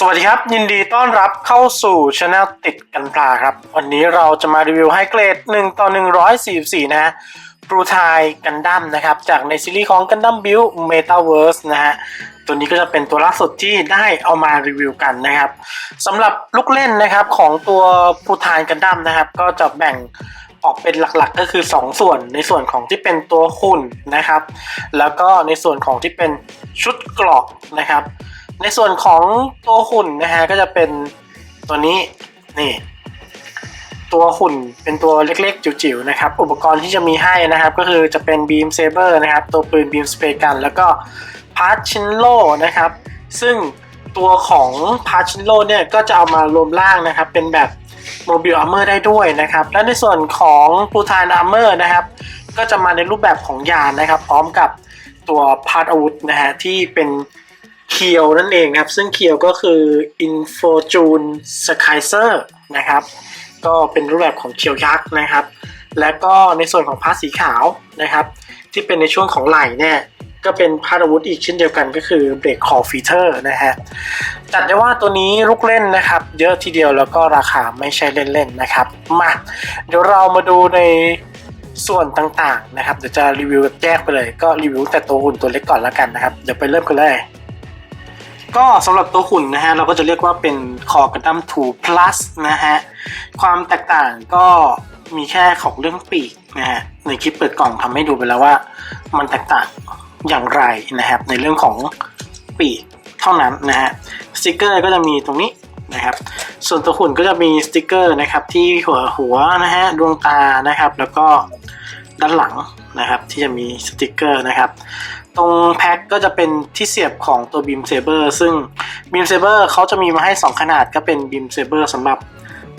สวัสดีครับ ยินดีต้อนรับเข้าสู่ช anel ติดกันพลาครับ วันนี้เราจะมารีวิวให้เกรด 1 ต่อ 144 นะฮะปรูทายกันดั้มนะครับ จากในซีรีส์ของกันดั้มบิล Metaverse นะฮะตัวนี้ก็จะเป็นตัวล่าสุดที่ได้เอามารีวิวกันนะครับสำหรับลูกเล่นนะครับของตัวปรูทายกันดั้มนะครับ ก็จะแบ่งออกเป็นหลักๆก็คือ 2 ส่วนในส่วนของที่เป็นตัวหุ่นนะครับ แล้วก็ในส่วนของที่เป็นชุดเกรอกนะครับ ในส่วนของตัวหุ่นนะฮะก็จะเป็นตัวนี้นี่ ตัวหุ่นเป็นตัวเล็กๆ จิ๋วๆนะครับ อุปกรณ์ที่จะมีให้นะครับ ก็คือจะเป็นบีมเซเบอร์นะครับ ตัวปืนบีมสเปรกัน แล้วก็พาร์ชินโลนะครับ ซึ่งตัวของพาร์ชินโลเนี่ยก็จะเอามารวมร่างนะครับ เป็นแบบโมบิลอาร์เมอร์ได้ด้วยนะครับ และในส่วนของปูทานอาร์เมอร์นะครับ ก็จะมาในรูปแบบของยานนะครับ พร้อมกับตัวพาร์ทอาวุธนะฮะที่เป็น เคียวนั่นเองนะครับ ซึ่งเคียวก็คือ Infortune Skyzer นะครับ ก็เป็นรูปแบบของเคียวยักษ์นะครับ และก็ในส่วนของพาร์ทสีขาวนะครับ ที่เป็นในช่วงของไหล่เนี่ยก็เป็นพาร์ทอาวุธอีกเช่นเดียวกันก็คือเบรกคอฟีเตอร์นะฮะจัดได้ว่าตัวนี้ลูกเล่นนะครับ เยอะทีเดียวแล้วก็ราคาไม่ใช่เล่นๆนะครับ มาเดี๋ยวเรามาดูในส่วนต่างๆนะครับ เดี๋ยวจะรีวิวแบบแยกไปเลย ก็รีวิวแต่ตัวหุ่นตัวเล็กก่อนแล้วกันนะครับ เดี๋ยวไปเริ่มกันเลย ก็สำหรับตัวหุ่นนะฮะเราก็จะเรียกว่าเป็นคอกันดั้ม2 plus นะฮะความแตกต่างก็มีแค่ของเรื่องปีกนะฮะในคลิปเปิดกล่องทำให้ดูไปแล้วว่า มันแตกต่างอย่างไรนะครับ ในเรื่องของปีกเท่านั้นนะฮะสติกเกอร์ก็จะมีตรงนี้นะครับ ส่วนตัวหุ่นก็จะมีสติกเกอร์นะครับที่หัวหัวนะฮะดวงตานะครับ แล้วก็ด้านหลังนะครับที่จะมีสติกเกอร์นะครับ ตรงแพ็คก็จะเป็นที่เสียบของตัว Beam Saber ซึ่ง Beam Saber เขาจะมีมาให้ 2 ขนาดก็เป็น Beam Saber สำหรับ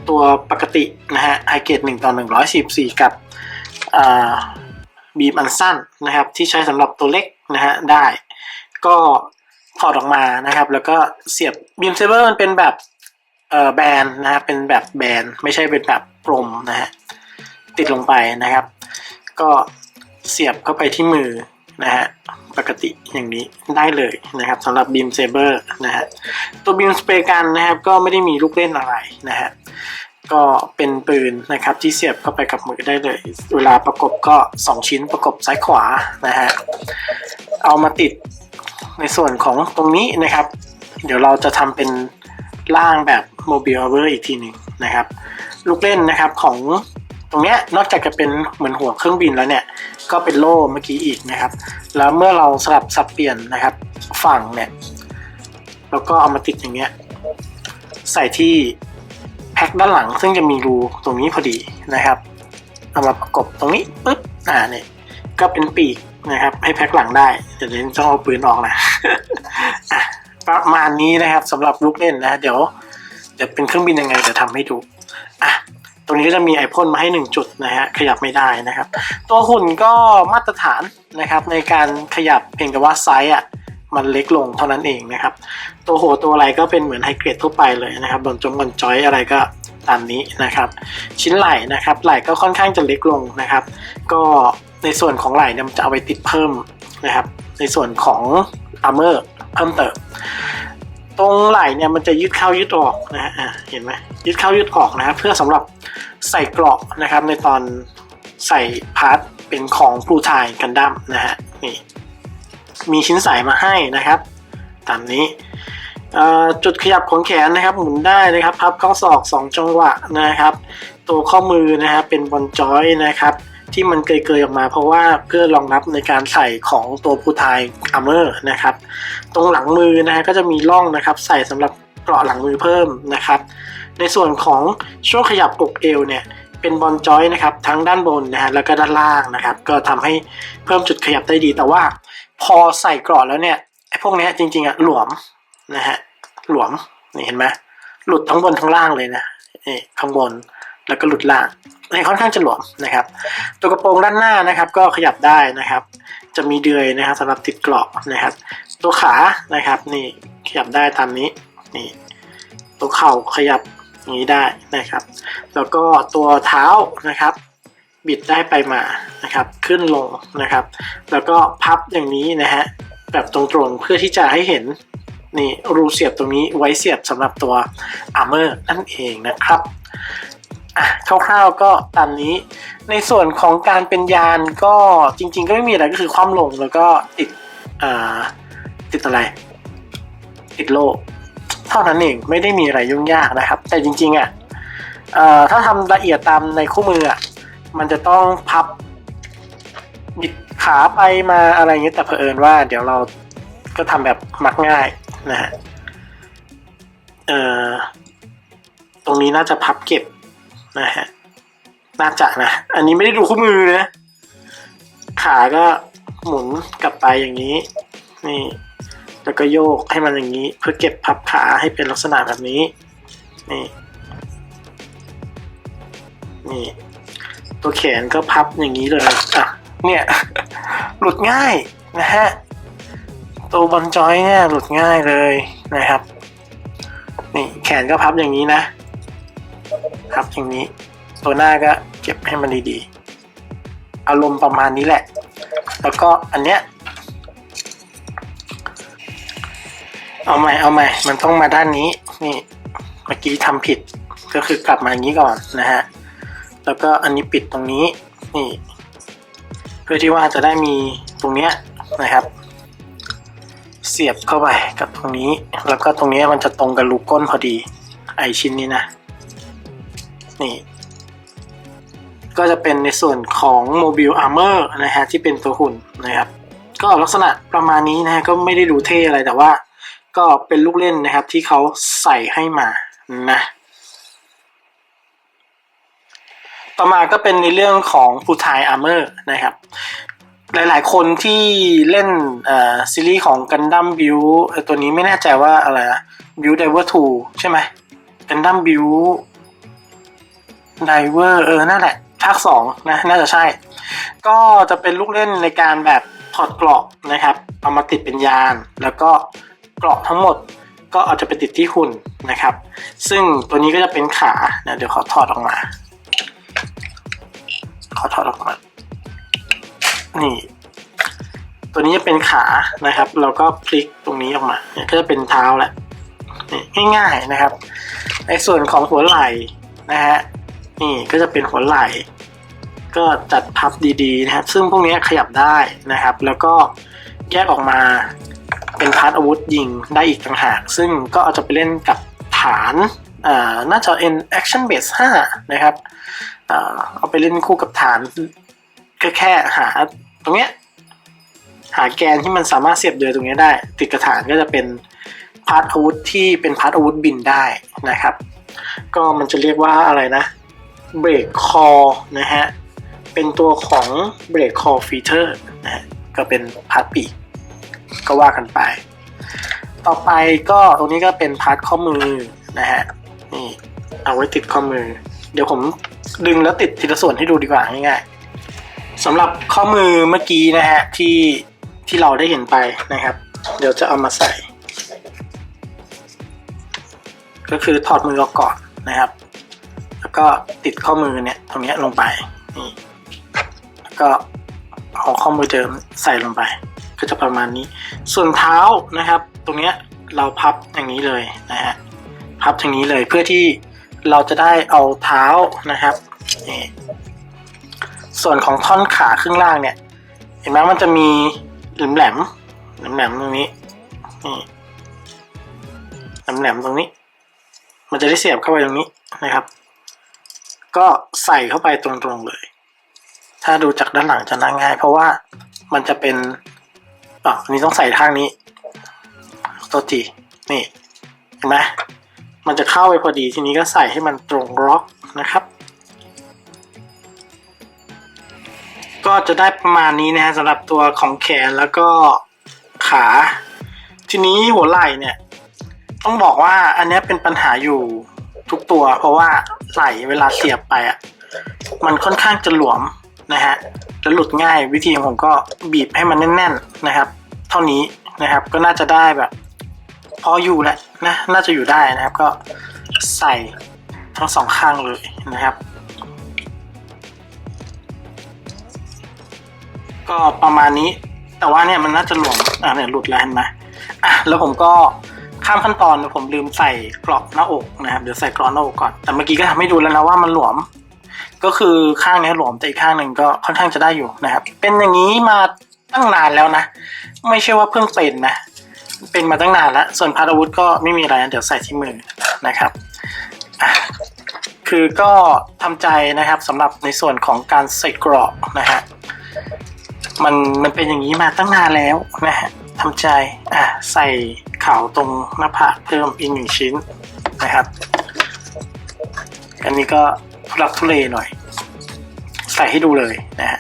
ตัวปกตินะฮะไฮเกรด1ต่อ114 กับบีมอันสั้นนะครับ ที่ใช้สำหรับตัวเล็กนะฮะได้ ก็ถอดออกมานะครับ แล้วก็เสียบ Beam Saber มันเป็นแบบแบนนะฮะเป็นแบบแบนไม่ใช่เป็นแบบกลมนะฮะติดลงไปนะครับ ก็เสียบเข้าไปที่มือ นะฮะปกติอย่างนี้ได้เลยนะครับสำหรับ Beam Saber นะฮะตัว Beam Spray กันนะครับก็ไม่ได้มีลูกเล่นอะไรนะฮะก็เป็นปืนนะครับที่เสียบเข้าไปกับมือได้เลย เวลาประกบก็ 2 ชิ้นประกบซ้ายขวานะฮะเอามาติดในส่วนของตรงนี้นะครับ เดี๋ยวเราจะทำเป็นร่างแบบ Mobile Hover อีกทีหนึ่งนะครับ ลูกเล่นนะครับของ ตรงเนี้ยนอกจากจะเป็นเหมือนหัวเครื่องบินแล้วเนี่ยก็เป็นโล่เมื่อกี้อีกนะครับ แล้วเมื่อเราสลับสับเปลี่ยนนะครับฝั่งเนี่ยแล้วก็เอามาติดอย่างเงี้ยใส่ที่แพ็คด้านหลัง ซึ่งจะมีรูตรงนี้พอดีนะครับเอามาประกบตรงนี้ปึ๊บอ่าเนี่ยก็เป็นปีกนะครับ ให้แพ็คหลังได้เดี๋ยวนี้ต้องเอาปืนออกนะะประมาณนี้นะครับสำหรับลูกเล่นนะ เดี๋ยวเดี๋ยวเป็นเครื่องบินยังไงเดี๋ยวทำให้ดู ตรงนี้ก็จะมีไอพ่นมาให้ 1 จุดนะฮะขยับไม่ได้นะครับ ตัวหุ่นก็มาตรฐานนะครับในการขยับเพียงแต่ว่าไซส์อะมันเล็กลงเท่านั้นเองนะครับ ตัวหัวตัวอะไรก็เป็นเหมือนไฮเกรดทั่วไปเลยนะครับบนจงบนจอยอะไรก็ตามนี้นะครับ ชิ้นไหล่นะครับไหล่ก็ค่อนข้างจะเล็กลงนะครับ ก็ในส่วนของไหล่เนี่ยมันจะเอาไปติดเพิ่มนะครับ ในส่วนของอาร์เมอร์เพิ่มเติม ตรงไหล่เนี่ยมันจะยืดเข้ายืดออกนะฮะเห็นไหมยืดเข้ายืดออกนะครับเพื่อสำหรับใส่เกราะนะครับ ในตอนใส่พาร์ทเป็นของพลูทายกันดั้มนะฮะนี่มีชิ้นใส่มาให้นะครับ ตามนี้จุดขยับของแขนนะครับ หมุนได้นะครับ พับข้อศอก 2 จังหวะนะครับ ตัวข้อมือนะครับเป็นบอลจอยนะครับ ที่มันเกยๆออกมา เพราะว่าเพื่อรองรับในการใส่ของตัวพูทายอาร์เมอร์นะครับ ตรงหลังมือนะฮะก็จะมีร่องนะครับ ใส่สำหรับเกราะหลังมือเพิ่มนะครับ ในส่วนของช่วงขยับอกเอวเนี่ยเป็นบอลจอยนะครับทั้งด้านบนนะฮะแล้วก็ด้านล่างนะครับ ก็ทำให้เพิ่มจุดขยับได้ดี แต่ว่าพอใส่เกราะแล้วเนี่ยไอ้พวกเนี้ยจริงๆอะหลวมนะฮะหลวมนี่เห็นไหมหลุดทั้งบนทั้งล่างเลยนะนี่ข้างบน แล้วก็หลุดล่างนี่ค่อนข้างจะหลวมนะครับ ตัวกระโปรงด้านหน้านะครับ ก็ขยับได้นะครับ จะมีเดือยนะครับสำหรับติดเกราะนะครับ ตัวขานะครับนี่ขยับได้ตามนี้นี่ตัวเข่าขยับอย่างนี้ได้นะครับ แล้วก็ตัวเท้านะครับ บิดได้ไปมานะครับ ขึ้นลงนะครับ แล้วก็พับอย่างนี้นะฮะแบบตรงๆเพื่อที่จะให้เห็นนี่รูเสียบตรงนี้ไว้เสียบสำหรับตัว armor นั่นเองนะครับ อะคร่าวๆก็ตามนี้ ในส่วนของการเป็นยานก็จริง ๆ ก็ไม่มีอะไรก็คือคว่ำลงแล้วก็ติดอ่าติดอะไร ติดโล่เท่านั้นเองไม่ได้มีอะไรยุ่งยากนะครับ แต่จริง ๆอะเอ่อถ้าทำละเอียดตามในคู่มืออะมันจะต้องพับบิดขาไปมาอะไรอย่างเงี้ยแต่เผอิญว่า เดี๋ยวเราก็ทำแบบมักง่ายนะฮะเออตรงนี้น่าจะพับเก็บ นะฮะน่าจะนะ อันนี้ไม่ได้ดูคู่มือนะ ขาก็หมุนกลับไปอย่างนี้ นี่ แล้วก็โยกให้มันอย่างนี้ เพื่อเก็บพับขาให้เป็นลักษณะแบบนี้ นี่ นี่ ตัวแขนก็พับอย่างนี้เลยอะเนี่ย หลุดง่ายนะฮะ ตัวบอลจอยเนี่ยหลุดง่ายเลยนะครับ นี่แขนก็พับอย่างนี้นะ พับอย่างนี้ตัวหน้าก็เก็บให้มันดีๆ อารมณ์ประมาณนี้แหละ แล้วก็อันเนี้ย เอาใหม่เอาใหม่ มันต้องมาด้านนี้ นี่เมื่อกี้ทำผิด ก็คือกลับมาอย่างนี้ก่อนนะฮะ แล้วก็อันนี้ปิดตรงนี้ นี่ เพื่อที่ว่าจะได้มีตรงเนี้ยนะครับ เสียบเข้าไปกับตรงนี้ แล้วก็ตรงนี้มันจะตรงกับลูกก้นพอดี ไอชิ้นนี้นะ นี่ก็จะเป็นในส่วนของ Mobile Armor นะฮะที่เป็นตัวหุ่นนะครับ ก็ลักษณะประมาณนี้นะฮะก็ไม่ได้ดูเท่อะไรแต่ว่า ก็เป็นลูกเล่นนะครับที่เขาใส่ให้มานะต่อมาก็เป็นในเรื่องของฟูทายอาร์เมอร์นะครับ หลายๆ คนที่เล่นซีรีส์ของกันดั้มบิวตัวนี้ไม่แน่ใจว่าอะไรนะบิวไดเวอร์ทูใช่ไหมกันดั้มบิว ไดเวอร์เออนั่นแหละภาคสองนะน่าจะใช่ ก็จะเป็นลูกเล่นในการแบบถอดเกราะนะครับ เอามาติดเป็นยาน แล้วก็เกราะทั้งหมดก็เอาจะไปติดที่หุ่นนะครับ ซึ่งตัวนี้ก็จะเป็นขานะเดี๋ยวขอถอดออกมา ขอถอดออกมา นี่ ตัวนี้จะเป็นขานะครับแล้วก็พลิกตรงนี้ออกมาเนี่ยก็จะเป็นเท้าแหละง่ายๆนะครับ ในส่วนของหัวไหล่นะฮะ นี่ก็จะเป็นหัวไหล่ก็จัดพับดีๆนะครับ ซึ่งพวกนี้ขยับได้นะครับ แล้วก็แยกออกมาเป็นพาร์ทอาวุธยิงได้อีกต่างหาก ซึ่งก็อาจจะไปเล่นกับฐานน่าจะเป็น action base 5 นะครับเอาไปเล่นคู่กับฐานก็แค่หาตรงเนี้ยหาแกนที่มันสามารถเสียบเดือยตรงนี้ได้ ติดกระถานก็จะเป็นพาร์ทอาวุธที่เป็นพาร์ทอาวุธบินได้นะครับ ก็มันจะเรียกว่าอะไรนะ เบรกคอนะฮะ เป็นตัวของเบรกคอฟีเ t อร์นะฮะ ก็เป็นพาร์ทปีกก็ว่ากันไป ต่อไปก็ตรงนี้ก็เป็นพาร์ทข้อมือนะฮะ นี่เอาไว้ติดข้อมือ เดี๋ยวผมดึงแล้วติดทีละส่วนให้ดูดีกว่าง่ายๆสำหรับข้อมือเมื่อกี้นะฮะที่ที่เราได้เห็นไปนะครับ เดี๋ยวจะเอามาใส่ ก็คือถอดมือออกก่อนนะครับ ก็ติดข้อมือเนี่ยตรงนี้ลงไปนี่แล้วก็เอาข้อมือเดิมใส่ลงไป ก็จะประมาณนี้ ส่วนเท้านะครับ ตรงนี้เราพับอย่างนี้เลยนะฮะพับอย่างนี้เลยเพื่อที่เราจะได้เอาเท้านะครับนี่ส่วนของท่อนขาครึ่งล่างเนี่ย เห็นไหมมันจะมีแหลมแหลมแหลมแหลมตรงนี้นี่แหลมแหลมตรงนี้ มันจะได้เสียบเข้าไปตรงนี้นะครับ ก็ใส่เข้าไปตรงๆเลย ถ้าดูจากด้านหลังจะน่าง่าย เพราะว่ามันจะเป็นอะอันนี้ต้องใส่ทางนี้ตัวทีนี่เห็นไหมมันจะเข้าไปพอดีทีนี้ก็ใส่ให้มันตรงล็อกนะครับ ก็จะได้ประมาณนี้นะฮะสำหรับตัวของแขนแล้วก็ขา ทีนี้หัวไหล่เนี่ย ต้องบอกว่าอันนี้เป็นปัญหาอยู่ทุกตัว เพราะว่า ไหล่เวลาเสียบไปอะมันค่อนข้างจะหลวมนะฮะแล้วหลุดง่ายวิธีของผมก็บีบให้มันแน่น ๆนะครับ เท่านี้นะครับก็น่าจะได้แบบ พออยู่แหละนะน่าจะอยู่ได้นะครับ ก็ใส่ทั้งสองข้างเลยนะครับ ก็ประมาณนี้แต่ว่าเนี่ยมันน่าจะหลวมอะเนี่ยหลุดแล้วเห็นไหมอะแล้วผมก็ ข้ามขั้นตอนผมลืมใส่กราะหน้าอกนะครับเดี๋ยวใส่กราะหน้าอกก่อนแต่เมื่อกี้ก็ทำให้ดูแล้วนะว่ามันหลวม ก็คือข้างนี้หลวมแต่อีกข้างหนึ่งก็ค่อนข้างจะได้อยู่นะครับ เป็นอย่างนี้มาตั้งนานแล้วนะ ไม่ใช่ว่าเพิ่งเป็นนะ เป็นมาตั้งนานแล้ว ส่วนพาราวุธก็ไม่มีอะไรนะเดี๋ยวใส่ที่มือนะครับคือก็ทำใจนะครับสำหรับในส่วนของการใส่กราะนะฮะมันมันเป็นอย่างนี้มาตั้งนานแล้วนะฮะทำใจอะใส่าวตรงหน้าผากเพิ่มอีกหนึ่งชิ้นนะครับ อันนี้ก็ทุลักทุเลหน่อย ใส่ให้ดูเลยนะฮะ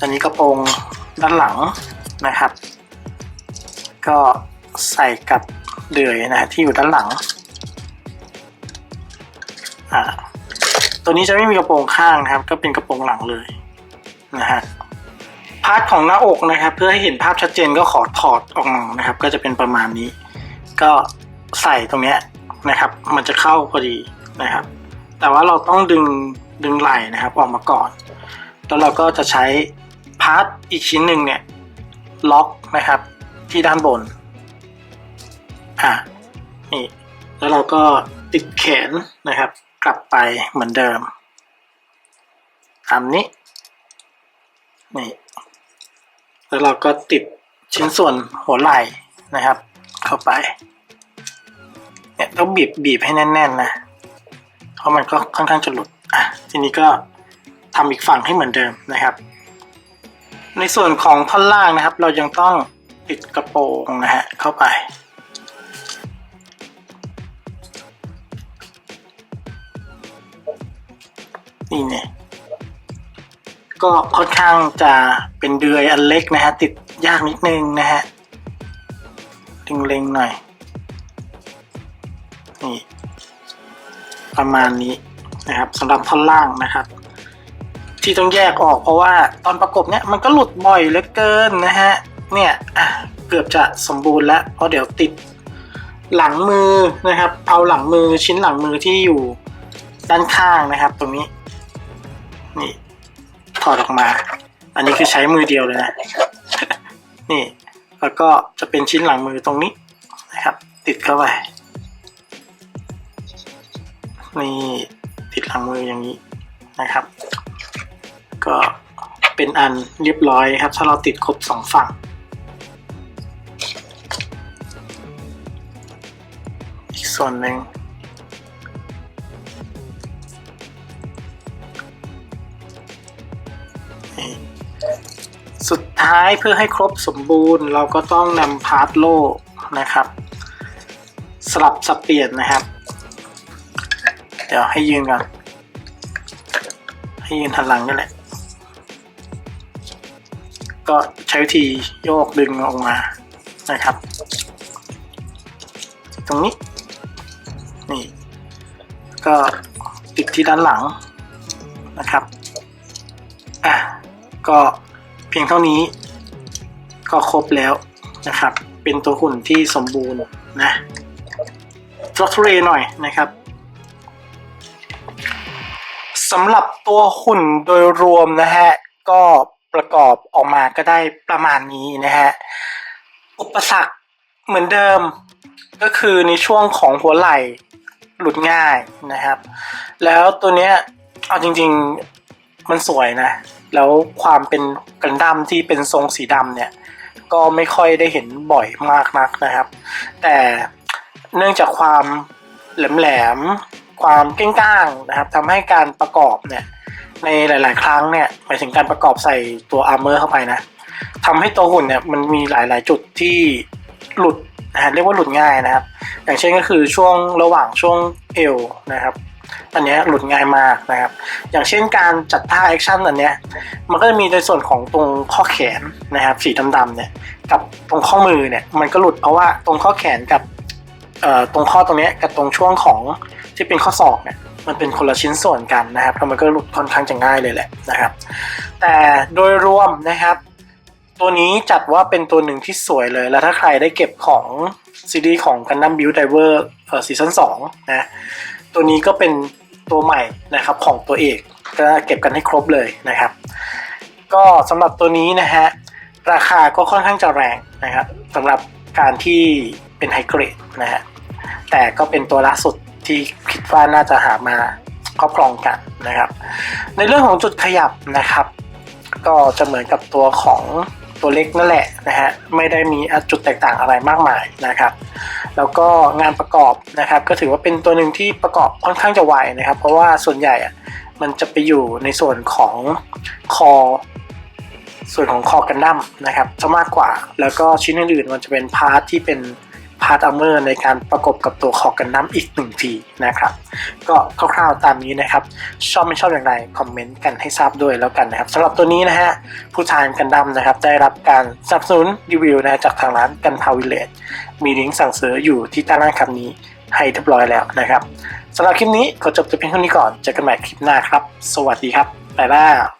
อันนี้กระโปรงด้านหลังนะครับ ก็ใส่กับเดือยนะฮะที่อยู่ด้านหลัง อ่า ตัวนี้จะไม่มีกระโปรงข้างนะครับ ก็เป็นกระโปรงหลังเลยนะฮะาร์ทของหน้าอกนะครับ เพื่อให้เห็นภาพชัดเจนก็ขอถอดออกมานะครับ ก็จะเป็นประมาณนี้ ก็ใส่ตรงเนี้ยนะครับ มันจะเข้าพอดีนะครับ แต่ว่าเราต้องดึงดึงไหล่นะครับออกมาก่อน แล้วเราก็จะใช้พาร์ทอีกชิ้นหนึ่งเนี่ยล็อกนะครับที่ด้านบนอะนี่แล้วเราก็ติดแขนนะครับ กลับไปเหมือนเดิมตามนี้นี่ แล้วเราก็ติดชิ้นส่วนหัวไหล่นะครับ เข้าไป เนี่ยต้องบีบบีบให้แน่น ๆ นะ เพราะมันก็ค่อนข้างจะหลุดอะทีนี้ก็ทำอีกฝั่งให้เหมือนเดิมนะครับ ในส่วนของท่อนล่างนะครับ เรายังต้องติดกระโปรงนะฮะเข้าไปนี่เนี่ย ก็ค่อนข้างจะเป็นเดือยอันเล็กนะฮะ ติดยากนิดนึงนะฮะเล็งๆหน่อย นี่ ประมาณนี้นะครับสำหรับท่อนล่างนะครับ ที่ต้องแยกออกเพราะว่าตอนประกบเนี่ยมันก็หลุดบ่อยเหลือเกินนะฮะ เนี่ยอะเกือบจะสมบูรณ์แล้วเพราะเดี๋ยวติดหลังมือนะครับ เอาหลังมือชิ้นหลังมือที่อยู่ด้านข้างนะครับ ตรงนี้ นี่ ถอดออกมา อันนี้คือใช้มือเดียวเลยนะ นี่ แล้วก็จะเป็นชิ้นหลังมือตรงนี้นะครับ ติดเข้าไป นี่ติดหลังมืออย่างนี้นะครับ ก็เป็นอันเรียบร้อยครับ ถ้าเราติดครบสองฝั่งอีกส่วนหนึ่ง สุดท้ายเพื่อให้ครบสมบูรณ์ เราก็ต้องนำพาร์ทโลนะครับ สลับสับเปลี่ยนนะครับ เดี๋ยวให้ยืนก่อนให้ยืนหันหลังนี่แหละ ก็ใช้วิธีโยกดึงออกมานะครับ ตรงนี้ นี่ ก็ติดที่ด้านหลังนะครับ อะ ก็ เพียงเท่านี้ก็ครบแล้วนะครับ เป็นตัวหุ่นที่สมบูรณ์นะทรัคเรหน่อยนะครับสำหรับตัวหุ่นโดยรวมนะฮะ ก็ประกอบออกมาก็ได้ประมาณนี้นะฮะ อุปสรรคเหมือนเดิม ก็คือในช่วงของหัวไหล่หลุดง่ายนะครับ แล้วตัวเนี้ยเอาจริง ๆ มันสวยนะ แล้วความเป็นกันดั้มที่เป็นทรงสีดำเนี่ยก็ไม่ค่อยได้เห็นบ่อยมากนักนะครับ แต่เนื่องจากความแหลมๆความเก้งก้างนะครับทำให้การประกอบเนี่ยในหลาย ๆ ครั้งเนี่ยหมายถึงการประกอบใส่ตัวอาร์เมอร์เข้าไปนะทำให้ตัวหุ่นเนี่ยมันมีหลาย ๆ จุดที่หลุดนะเรียกว่าหลุดง่ายนะครับ อย่างเช่นก็คือช่วงระหว่างช่วงเอวนะครับ อันเนี้ยหลุดง่ายมากนะครับ อย่างเช่นการจัดท่าแอคชั่นอันเนี้ยมันก็จะมีในส่วนของตรงข้อแขนนะครับสีดำๆเนี่ยกับตรงข้อมือเนี่ยมันก็หลุดเพราะว่าตรงข้อแขนกับตรงข้อตรงเนี้ยกับตรงช่วงของที่เป็นข้อศอกเนี่ยมันเป็นคนละชิ้นส่วนกันนะครับแล้วมันก็หลุดค่อนข้างจะง่ายเลยแหละนะครับ แต่โดยรวมนะครับ ตัวนี้จัดว่าเป็นตัวหนึ่งที่สวยเลย แล้วถ้าใครได้เก็บของซีรีส์ของ Gundam Build Diver เอ่อซีซั่น2นะ ตัวนี้ก็เป็นตัวใหม่นะครับของตัวเอกก็เก็บกันให้ครบเลยนะครับ ก็สำหรับตัวนี้นะฮะราคาก็ค่อนข้างจะแรงนะครับสำหรับการที่เป็นไฮเกรดนะฮะแต่ก็เป็นตัวล่าสุดที่คิดว่าน่าจะหามาครอบครองกันนะครับ ในเรื่องของจุดขยับนะครับ ก็จะเหมือนกับตัวของ ตัวเล็กนั่นแหละนะฮะไม่ได้มีจุดแตกต่างอะไรมากมายนะครับแล้วก็งานประกอบนะครับก็ถือว่าเป็นตัวหนึ่งที่ประกอบค่อนข้างจะไวนะครับ เพราะว่าส่วนใหญ่อะมันจะไปอยู่ในส่วนของคอส่วนของคอกันดั้มนะครับจะมากกว่า แล้วก็ชิ้นอื่นๆมันจะเป็นพาร์ทที่เป็น พาร์ทอัลเมอร์ในการประกบกับตัวคอกันดั้มอีกหนึ่งทีนะครับ ก็คร่าวๆตามนี้นะครับ ชอบไม่ชอบอย่างไรคอมเมนต์กันให้ทราบด้วยแล้วกันนะครับสำหรับตัวนี้นะฮะผู้ชายกันดั้มนะครับได้รับการสนับสนุนรีวิวนะฮะจากทางร้านกันพาวิเลตมีลิงก์สั่งซื้ออยู่ที่ใต้ล่างคำนี้ให้เรียบร้อยแล้วนะครับสำหรับคลิปนี้ขอจบแต่เพียงเท่านี้ก่อนเจอกันใหม่คลิปหน้าครับ สวัสดีครับบ๊ายบาย